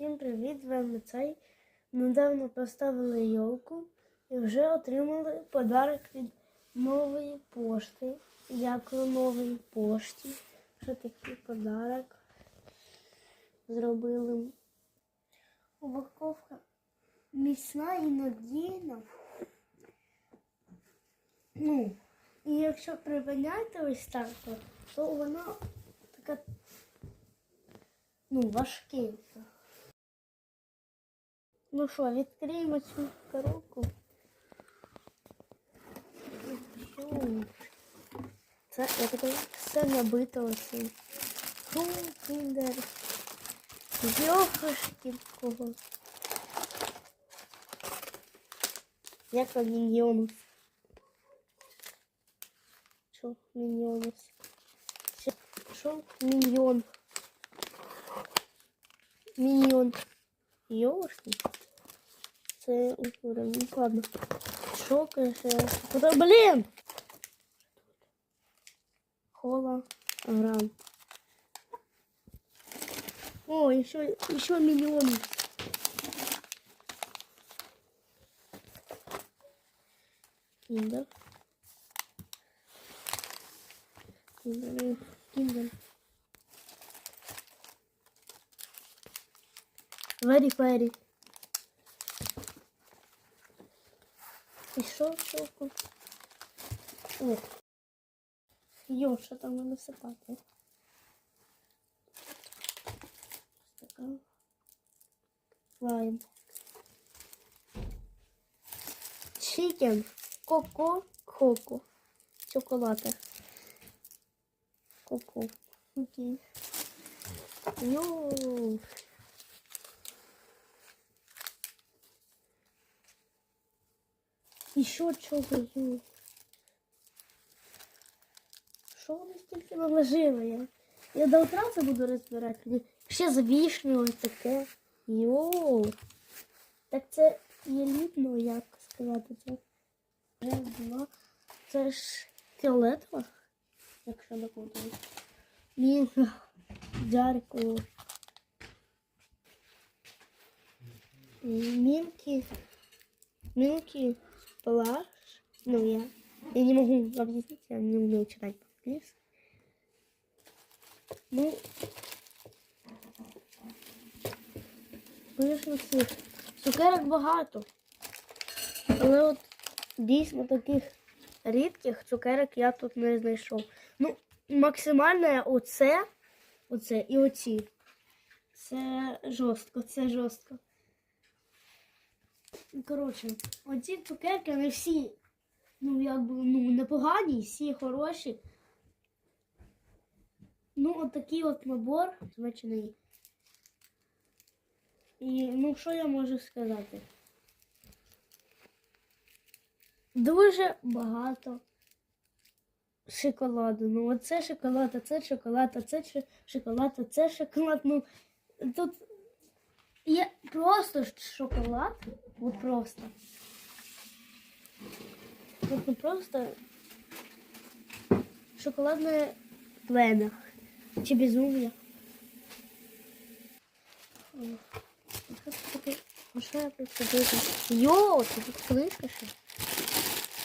Всім привіт! З вами цей. Недавно поставили йолку і вже отримали подарок від нової пошти. Дякую новій пошті, що такий подарок зробили. Упаковка міцна і надійна. Ну, і якщо припиняти ось так, то, вона така ну, важкенька. Ну що, відкриємо цю коробку. Що? Це я таке все набито оцим. Фу, кіндер. Йохашки кого. Як вам міньйонус? Що міньйонус? Що- Що міньйон? Міньйон. Йошки. Це уровень. Ну, ладно. Що, конечно. Куда, блін! Хола. Грам. О, еще, еще миллион. Киндер. Киндер. Киндер. Very, very. І що, що? О. Йо, там воно сипати? Стакан. Лайм. Чикен. Коко. Коко. Чоколада. Коко. Окей. Йоу. Що чого? Що вони стільки наложили? Я, я до утра це буду розбирати. Ще з вішнею ось таке. Йоу. Так це елітно, як сказати це. Раз, два. Це ж фіолетово, якщо не путаю. Мінка. Дякую. Мінки. Мелкий плащ. Ну, я, я не могу объяснить, я не умею читать по-английски. Ну, конечно, цукерок багато. Але от дійсно таких рідких цукерок я тут не знайшов. Ну, максимальне оце, оце і оці. Це жорстко, це жорстко. Коротше, оці цукерки, вони всі, ну, якби, ну, непогані, всі хороші. Ну, от такий от набор смачний. І, ну, що я можу сказати? Дуже багато шоколаду. Ну, оце шоколад, це шоколад, це шоколад, це шоколад. Ну, тут є просто шоколад. Вот просто. Вот не просто шоколадное племя. Чи безумие. А що я представляю? Йо, ти тут слышка ще?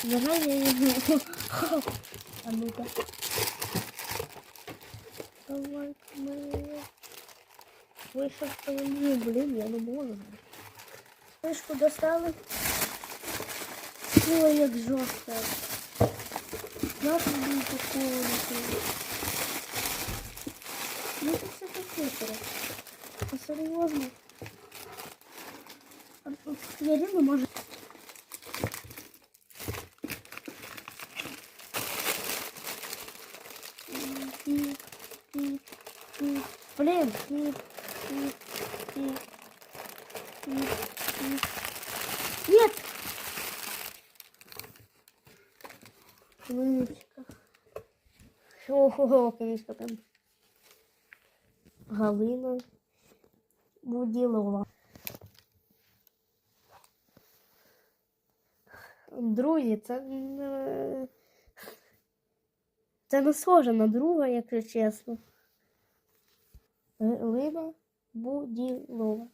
Давай я її. А ну-ка. Давай. Вийшов блін, я не можу. Спишку достали. Ой, як жорстко. Я тобі такого не хочу. Ну це все таке. А серйозно. А тут Я реально може. Піп, піп, піп. Блін, піп, уроки там? Галина Буділова. Друзі, це не... Це не схоже на друга, якщо чесно. Галина Буділова.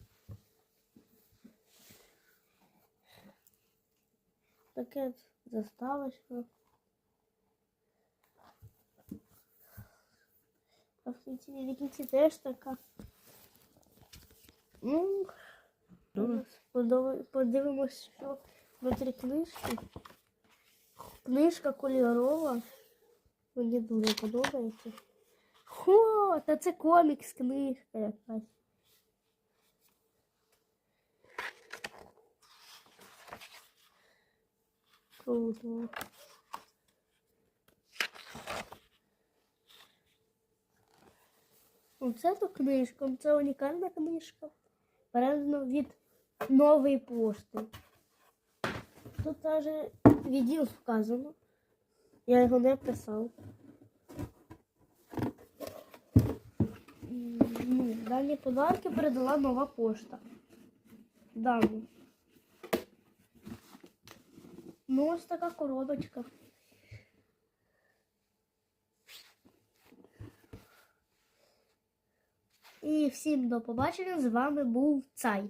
Таке заставочка. А в кінці, в кінці теж така. Ну, подивимось, що внутрі книжки. Книжка кольорова. Мені дуже подобається. Хо, та це комікс книжка якась. Круто. Оце то книжка, це унікальна книжка. Передано від нової пошти. Тут навіть відділ вказано. Я його не писав. Дані подарки передала нова пошта. Дані. Ну, ось така коробочка. І всім до побачення. З вами був Цай.